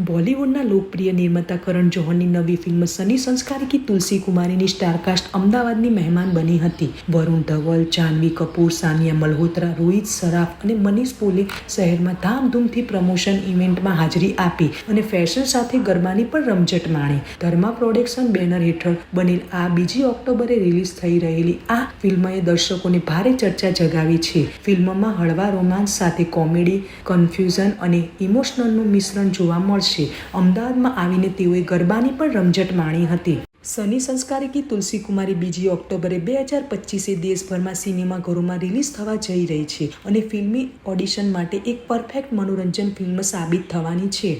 બોલિવૂડના લોકપ્રિય નિર્માતા કરણ જોહરની નવી ફિલ્મ સની સંસ્કારી કી તુલસી કુમારીની સ્ટારકાસ્ટ અમદાવાદની મહેમાન બની હતી. વરુણ ધવલ જાહ્નવી કપૂર, સાનિયા મલ્હોત્રા, રોહિત સરાફ અને મનીષ પોલે શહેરમાં ધામધૂમથી પ્રમોશન ઇવેન્ટમાં હાજરી આપી અને ફેશન સાથે ગરબાની પણ રમઝટ માણી. ધર્મા પ્રોડક્શન બેનર હેઠળ બનેલ આ બીજી ઓક્ટોબરે રિલીઝ થઈ રહેલી આ ફિલ્મએ દર્શકોને ભારે ચર્ચા જગાવી છે. ફિલ્મમાં હળવા રોમાન્સ સાથે કોમેડી, કન્ફ્યુઝન અને ઇમોશનલનું મિશ્રણ જોવા મળશે. અમદાવાદમાં આવીને તેઓએ ગરબાની પણ રમઝટ માણી હતી. સની સંસ્કારી કી તુલસી કુમારી બીજી ઓક્ટોબરે બે હજાર પચીસે દેશભરમાં સિનેમાઘરોમાં રિલીઝ થવા જઈ રહી છે અને ફિલ્મી ઓડિશન માટે એક પરફેક્ટ મનોરંજન ફિલ્મ સાબિત થવાની છે.